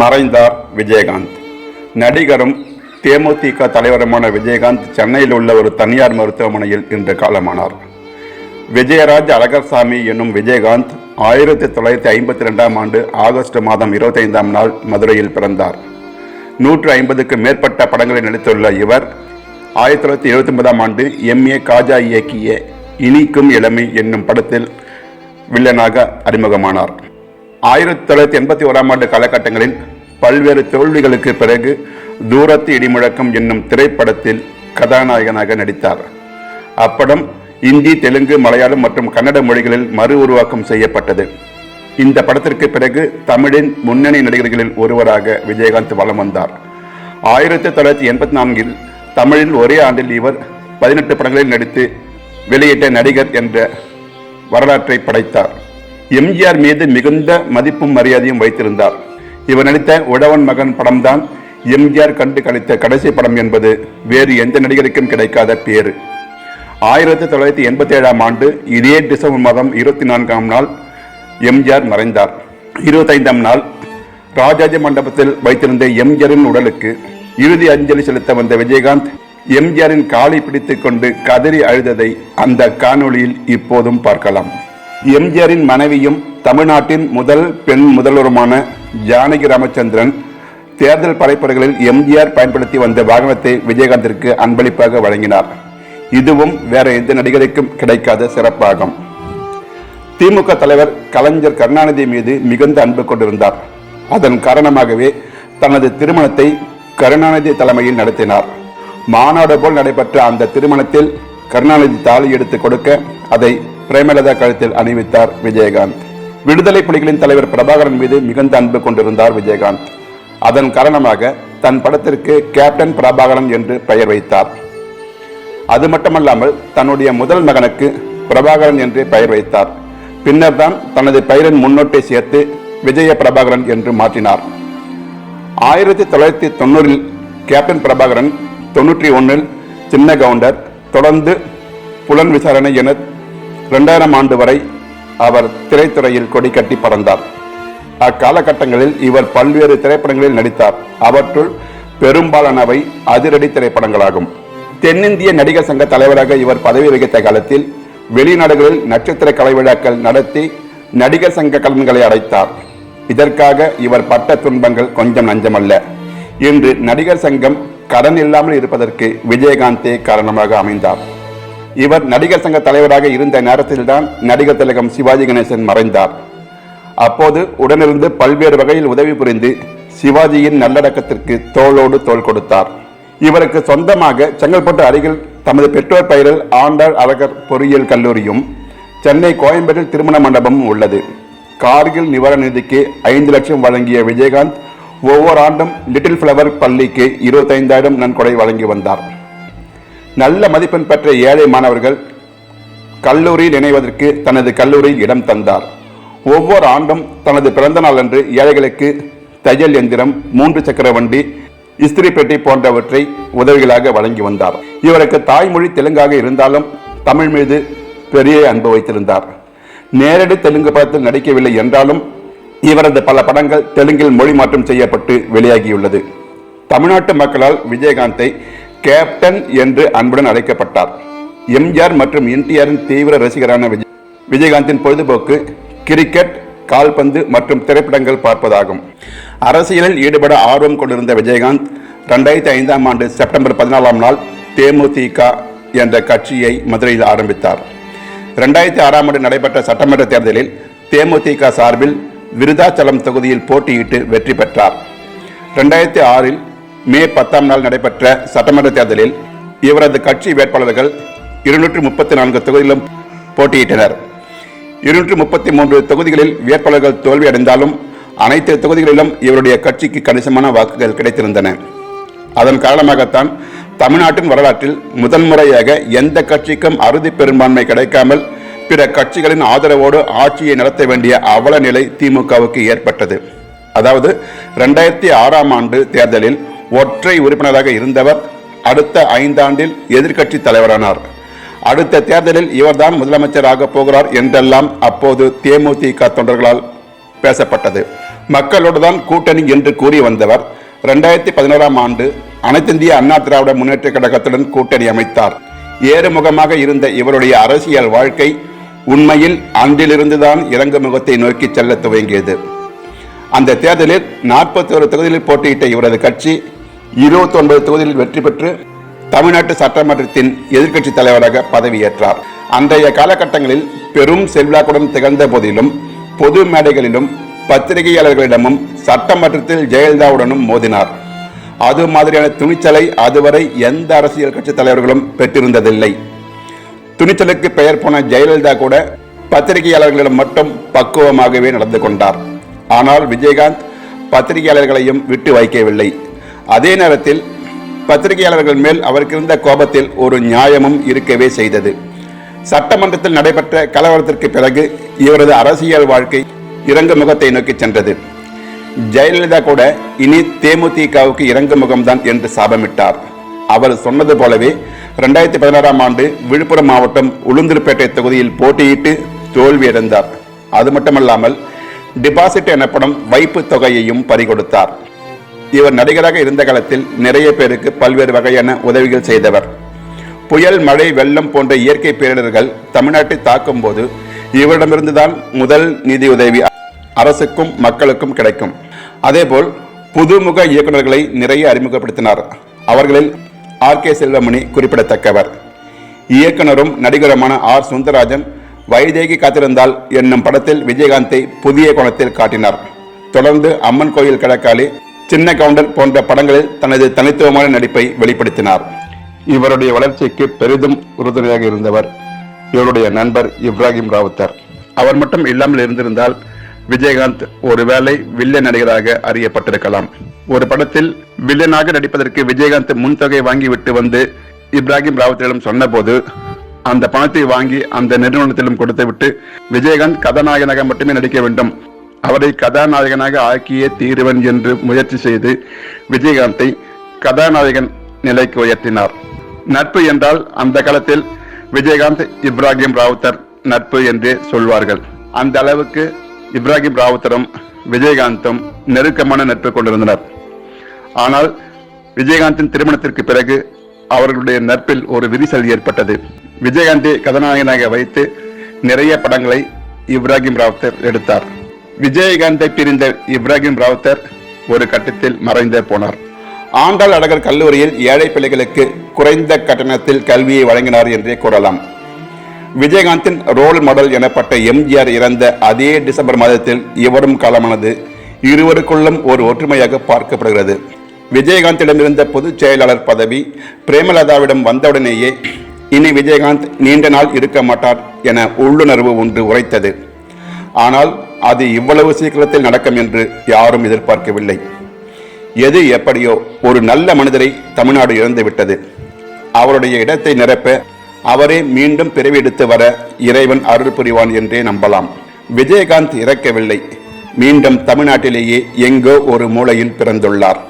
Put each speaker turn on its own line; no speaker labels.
மறைந்தார் விஜயகாந்த். நடிகரும் தேமுதிக தலைவருமான விஜயகாந்த் சென்னையில் உள்ள ஒரு தனியார் மருத்துவமனையில் இன்று காலமானார். விஜயராஜ் அழகர்சாமி என்னும் விஜயகாந்த் ஆயிரத்தி தொள்ளாயிரத்தி ஐம்பத்தி ரெண்டாம் ஆண்டு ஆகஸ்ட் மாதம் இருபத்தைந்தாம் நாள் மதுரையில் பிறந்தார். நூற்று ஐம்பதுக்கு மேற்பட்ட படங்களில் நடித்துள்ள இவர் ஆயிரத்தி தொள்ளாயிரத்தி எழுபத்தி ஒன்பதாம் ஆண்டு ஏ காஜா இயக்கிய இனிக்கும் இளமை என்னும் படத்தில் வில்லனாக அறிமுகமானார். ஆயிரத்தி தொள்ளாயிரத்தி எண்பத்தி ஓராம் ஆண்டு காலகட்டங்களில் பல்வேறு தோல்விகளுக்கு பிறகு தூரத்து இடிமுழக்கம் என்னும் திரைப்படத்தில் கதாநாயகனாக நடித்தார். அப்படம் இந்தி தெலுங்கு மலையாளம் மற்றும் கன்னட மொழிகளில் மறு உருவாக்கம் செய்யப்பட்டது. இந்த படத்திற்கு பிறகு தமிழின் முன்னணி நடிகர்களில் ஒருவராக விஜயகாந்த் வலம் வந்தார். ஆயிரத்தி தொள்ளாயிரத்தி எண்பத்தி நான்கில் தமிழில் ஒரே ஆண்டில் இவர் பதினெட்டு படங்களில் நடித்து வெளியிட்ட நடிகர் என்ற வரலாற்றை படைத்தார். எம்ஜிஆர் மீது மிகுந்த மதிப்பும் மரியாதையும் வைத்திருந்தார். இவர் நடித்த உழவன் மகன் படம்தான் எம்ஜிஆர் கண்டு கழித்த கடைசி படம் என்பது வேறு எந்த நடிகருக்கும் கிடைக்காத பேரு ஆயிரத்தி தொள்ளாயிரத்தி எண்பத்தி ஏழாம் ஆண்டு இதே டிசம்பர் மாதம் இருபத்தி நான்காம் நாள் எம்ஜிஆர் மறைந்தார். இருபத்தைந்தாம் நாள் ராஜாஜி மண்டபத்தில் வைத்திருந்த எம்ஜிஆரின் உடலுக்கு இறுதி அஞ்சலி செலுத்த வந்த விஜயகாந்த் எம்ஜிஆரின் காலை பிடித்துக் கொண்டு கதறி அழுததை அந்த காணொளியில் இப்போதும் பார்க்கலாம். எம்ஜிஆரின் மனைவியும் தமிழ்நாட்டின் முதல் பெண் முதல்வருமான ஜானகி ராமச்சந்திரன் தேர்தல் படைப்புரைகளில் எம்ஜிஆர் பயன்படுத்தி வந்த வாகனத்தை விஜயகாந்திற்கு அன்பளிப்பாக வழங்கினார். இதுவும் வேற எந்த நடிகருக்கும் கிடைக்காத சிறப்பாகும். திமுக தலைவர் கலைஞர் கருணாநிதி மீது மிகுந்த அன்பு கொண்டிருந்தார். அதன் காரணமாகவே தனது திருமணத்தை கருணாநிதி தலைமையில் நடத்தினார். மாநாடு போல் நடைபெற்ற அந்த திருமணத்தில் கருணாநிதி தாலி எடுத்து கொடுக்க அதை பிரேமலதா கழுத்தில் அணிவித்தார் விஜயகாந்த். விடுதலை புலிகளின் தலைவர் பிரபாகரன் மீது மிகுந்த அன்பு கொண்டிருந்தார் விஜயகாந்த். அதன் காரணமாக தன் படத்திற்கு கேப்டன் பிரபாகரன் என்று பெயர் வைத்தார். அது மட்டுமல்லாமல் தன்னுடைய முதல் மகனுக்கு பிரபாகரன் என்று பெயர் வைத்தார். பின்னர் தான் தனது பெயரின் முன்னோட்டை சேர்த்து விஜய பிரபாகரன் என்று மாற்றினார். ஆயிரத்தி தொள்ளாயிரத்தி தொண்ணூறில் கேப்டன் பிரபாகரன் தொண்ணூற்றி ஒன்றில் சின்ன கவுண்டர் தொடர்ந்து புலன் விசாரணை என இரண்டாயிரம் ஆண்டு வரை அவர் திரைத்துறையில் கொடி கட்டி பறந்தார். அக்காலகட்டங்களில் இவர் பல்வேறு திரைப்படங்களில் நடித்தார். அவற்றுள் பெரும்பாலானவை அதிரடி திரைப்படங்களாகும். தென்னிந்திய நடிகர் சங்க தலைவராக இவர் பதவி வகித்த காலத்தில் வெளிநாடுகளில் நட்சத்திர கலைவிழாக்கள் நடத்தி நடிகர் சங்க கடன்களை அடைத்தார். இதற்காக இவர் பட்ட துன்பங்கள் கொஞ்சம் நஞ்சமல்ல. இன்று நடிகர் சங்கம் கடன் இல்லாமல் இருப்பதற்கு விஜயகாந்தே காரணமாக அமைந்தார். இவர் நடிகர் சங்க தலைவராக இருந்த நேரத்தில்தான் நடிகர் திலகம் சிவாஜி கணேசன் மறைந்தார். அப்போது உடனிருந்து பல்வேறு வகையில் உதவி புரிந்து சிவாஜியின் நல்லடக்கத்திற்கு தோளோடு தோல் கொடுத்தார். இவருக்கு சொந்தமாக செங்கல்பட்டு அருகில் தமது பெற்றோர் பெயரில் ஆண்டாள் அழகர் பொறியியல் கல்லூரியும் சென்னை கோயம்பேட்டில் திருமண மண்டபமும் உள்ளது. கார்கில் நிவாரண நிதிக்கு ஐந்து லட்சம் வழங்கிய விஜயகாந்த் ஒவ்வொரு ஆண்டும் லிட்டில் ஃப்ளவர் பள்ளிக்கு இருபத்தைந்தாயிரம் நன்கொடை வழங்கி வந்தார். நல்ல மதிப்பெண் பெற்ற ஏழை மாணவர்கள் கல்லூரியில் இணைவதற்கு தனது கல்லூரியில் இடம் தந்தார். ஒவ்வொரு ஆண்டும் தனது பிறந்த நாளன்று ஏழைகளுக்கு தையல் எந்திரம் மூன்று சக்கர வண்டி இஸ்திரி பெட்டி போன்றவற்றை உதவிகளாக வழங்கி வந்தார். இவருக்கு தாய்மொழி தெலுங்காக இருந்தாலும் தமிழ் மீது பெரிய அன்பு வைத்திருந்தார். நேரடி தெலுங்கு படத்தில் நடிக்கவில்லை என்றாலும் இவரது பல படங்கள் தெலுங்கில் மொழி மாற்றம் செய்யப்பட்டு வெளியாகியுள்ளது. தமிழ்நாட்டு மக்களால் விஜயகாந்தை கேப்டன் என்று அன்புடன் அழைக்கப்பட்டார். எம்ஜிஆர் மற்றும் என்டிஆரின் தீவிர ரசிகரான விஜய் விஜயகாந்தின் பொழுதுபோக்கு கிரிக்கெட் கால்பந்து மற்றும் திரைப்படங்கள் பார்ப்பதாகும். அரசியலில் ஈடுபட ஆர்வம் கொண்டிருந்த விஜயகாந்த் ரெண்டாயிரத்தி ஐந்தாம் ஆண்டு செப்டம்பர் பதினாலாம் நாள் தேமுதிக என்ற கட்சியை மதுரையில் ஆரம்பித்தார். ரெண்டாயிரத்தி ஆறாம் ஆண்டு நடைபெற்ற சட்டமன்ற தேர்தலில் தேமுதிக சார்பில் விருதாச்சலம் தொகுதியில் போட்டியிட்டு வெற்றி பெற்றார். ரெண்டாயிரத்தி ஆறில் மே பத்தாம் நாள் நடைபெற்ற சட்டமன்ற தேர்தலில் இவரது கட்சி வேட்பாளர்கள் இருநூற்று முப்பத்தி நான்கு தொகுதிகளிலும் போட்டியிட்டனர். இருநூற்று முப்பத்தி மூன்று தொகுதிகளில் வேட்பாளர்கள் தோல்வியடைந்தாலும் அனைத்து தொகுதிகளிலும் இவருடைய கட்சிக்கு கணிசமான வாக்குகள் கிடைத்திருந்தன. அதன் காரணமாகத்தான் தமிழ்நாட்டின் வரலாற்றில் முதன்முறையாக எந்த கட்சிக்கும் அறுதி பெரும்பான்மை கிடைக்காமல் பிற கட்சிகளின் ஆதரவோடு ஆட்சியை நடத்த வேண்டிய அவல நிலை திமுகவுக்கு ஏற்பட்டது. அதாவது ரெண்டாயிரத்தி ஆறாம் ஆண்டு தேர்தலில் ஒற்றை உறுப்பினராக இருந்தவர் அடுத்த ஐந்தாண்டில் எதிர்க்கட்சி தலைவரானார். அடுத்த தேர்தலில் இவர்தான் முதலமைச்சராக போகிறார் என்றெல்லாம் அப்போது தேமுதிக தொண்டர்களால் பேசப்பட்டது. மக்களோடு தான் கூட்டணி என்று கூறி வந்தவர் ரெண்டாயிரத்தி பதினோராம் ஆண்டு அனைத்திந்திய அண்ணா திராவிட முன்னேற்ற கழகத்துடன் கூட்டணி அமைத்தார். ஏறுமுகமாக இருந்த இவருடைய அரசியல் வாழ்க்கை உண்மையில் அன்றிலிருந்துதான் இறங்கு முகத்தை நோக்கி செல்ல துவங்கியது. அந்த தேர்தலில் நாற்பத்தி ஒரு தொகுதியில் போட்டியிட்ட இவரது கட்சி இருபத்தி ஒன்பது தொகுதிகளில் வெற்றி பெற்று தமிழ்நாட்டு சட்டமன்றத்தின் எதிர்க்கட்சி தலைவராக பதவியேற்றார். அன்றைய காலகட்டங்களில் பெரும் செல்வாக்குடன் திகழ்ந்த போதிலும் பொது மேடைகளிலும் பத்திரிகையாளர்களிடமும் சட்டமன்றத்தில் ஜெயலலிதாவுடனும் மோதினார். அது மாதிரியான துணிச்சலை அதுவரை எந்த அரசியல் கட்சி தலைவர்களும் பெற்றிருந்ததில்லை. துணிச்சலுக்கு பெயர் போன ஜெயலலிதா கூட பத்திரிகையாளர்களிடம் மட்டும் பக்குவமாகவே நடந்து கொண்டார். ஆனால் விஜயகாந்த் பத்திரிகையாளர்களையும் விட்டு வைக்கவில்லை. அதே நேரத்தில் பத்திரிகையாளர்கள் மேல் அவருக்கு இருந்த கோபத்தில் ஒரு நியாயமும் இருக்கவே செய்தது. சட்டமன்றத்தில் நடைபெற்ற கலவரத்திற்கு பிறகு இவரது அரசியல் வாழ்க்கை இறங்கு முகத்தை நோக்கி சென்றது. ஜெயலலிதா கூட இனி தேமுதிகவுக்கு இறங்கு முகம்தான் என்று சாபமிட்டார். அவர் சொன்னது போலவே ரெண்டாயிரத்தி பதினாறாம் ஆண்டு விழுப்புரம் மாவட்டம் உளுந்தூர்பேட்டை தொகுதியில் போட்டியிட்டு தோல்வியடைந்தார் அது மட்டுமல்லாமல் டிபாசிட் எனப்படும் வைப்பு தொகையையும் பறிகொடுத்தார். இவர் நடிகராக இருந்த காலத்தில் நிறைய பேருக்கு பல்வேறு வகையான உதவிகள் செய்தவர். புயல் மழை வெள்ளம் போன்ற இயற்கை பேரிடர்கள் தமிழ்நாட்டை தாக்கும் போது இவரிடமிருந்துதான் முதல் நிதியுதவி அரசுக்கும் மக்களுக்கும் கிடைக்கும். அதேபோல் புதுமுக இயக்குநர்களை நிறைய அறிமுகப்படுத்தினார். அவர்களில் ஆர் கே செல்வமணி குறிப்பிடத்தக்கவர். இயக்குனரும் நடிகருமான ஆர் சுந்தரராஜன் வைதேகி காத்திருந்தால் என்னும் படத்தில் விஜயகாந்தை புதிய கோணத்தில் காட்டினார். தொடர்ந்து அம்மன் கோயில் கடற்காலி சின்ன கவுண்டர் போன்ற படங்களில் தனது தனித்துவமான நடிப்பை வெளிப்படுத்தினார். இவருடைய வளர்ச்சிக்கு பெரிதும் உறுதுணையாக இருந்தவர் இவருடைய நண்பர் இப்ராஹிம் ராவுத்தர். அவர் மட்டும் இல்லாமல் இருந்திருந்தால் விஜயகாந்த் ஒருவேளை வில்லன் நடிகராக அறியப்பட்டிருக்கலாம். ஒரு படத்தில் வில்லனாக நடிப்பதற்கு விஜயகாந்த் முன்தொகை வாங்கி விட்டு வந்து இப்ராஹிம் ராவுத்தரிடம் சொன்னபோது அந்த பணத்தை வாங்கி அந்த நிறுவனத்திலும் கொடுத்து விட்டு விஜயகாந்த் கதாநாயகனாக மட்டுமே நடிக்க வேண்டும். அவரை கதாநாயகனாக ஆக்கிய தீருவன் என்று முயற்சி செய்து விஜயகாந்தை கதாநாயகன் நிலைக்கு உயர்த்தினார். நட்பு என்றால் அந்த காலத்தில் விஜயகாந்த் இப்ராஹிம் ராவுத்தர் நட்பு என்றே சொல்வார்கள். அந்த அளவுக்கு இப்ராஹிம் ராவுத்தரும் விஜயகாந்தும் நெருக்கமான நட்பு கொண்டிருந்தனர். ஆனால் விஜயகாந்தின் திருமணத்திற்கு பிறகு அவர்களுடைய நட்பில் ஒரு விரிசல் ஏற்பட்டது. விஜயகாந்தை கதாநாயகனாக வைத்து நிறைய படங்களை இப்ராஹிம் ராவுத்தர் எடுத்தார். விஜயகாந்தை பிரிந்த இப்ராஹிம் ராவுத்தர் ஒரு கட்டத்தில் மறைந்து போனார். ஆண்டாள் அழகர் கல்லூரியில் ஏழை பிள்ளைகளுக்கு குறைந்த கட்டணத்தில் கல்வியை வழங்கினார் என்றே கூறலாம். விஜயகாந்தின் ரோல் மாடல் எனப்பட்ட எம்ஜிஆர் இறந்த அதே டிசம்பர் மாதத்தில் இவரும் காலமானது இருவருக்குள்ளும் ஒரு ஒற்றுமையாக பார்க்கப்படுகிறது. விஜயகாந்திடம் இருந்த பொதுச் செயலாளர் பதவி பிரேமலதாவிடம் வந்தவுடனேயே இனி விஜயகாந்த் நீண்ட நாள் இருக்க மாட்டார் என உள்ளுணர்வு ஒன்று உரைத்தது. ஆனால் அது இவ்வளவு சீக்கிரத்தில் நடக்கும் என்று யாரும் எதிர்பார்க்கவில்லை. எது எப்படியோ ஒரு நல்ல மனிதரை தமிழ்நாடு இழந்துவிட்டது. அவருடைய இடத்தை நிரப்ப அவரே மீண்டும் பிறவி எடுத்து வர இறைவன் அருள் புரிவான் என்றே நம்பலாம். விஜயகாந்த் இறக்கவில்லை. மீண்டும் தமிழ்நாட்டிலேயே எங்கோ ஒரு மூலையில் பிறந்துள்ளார்.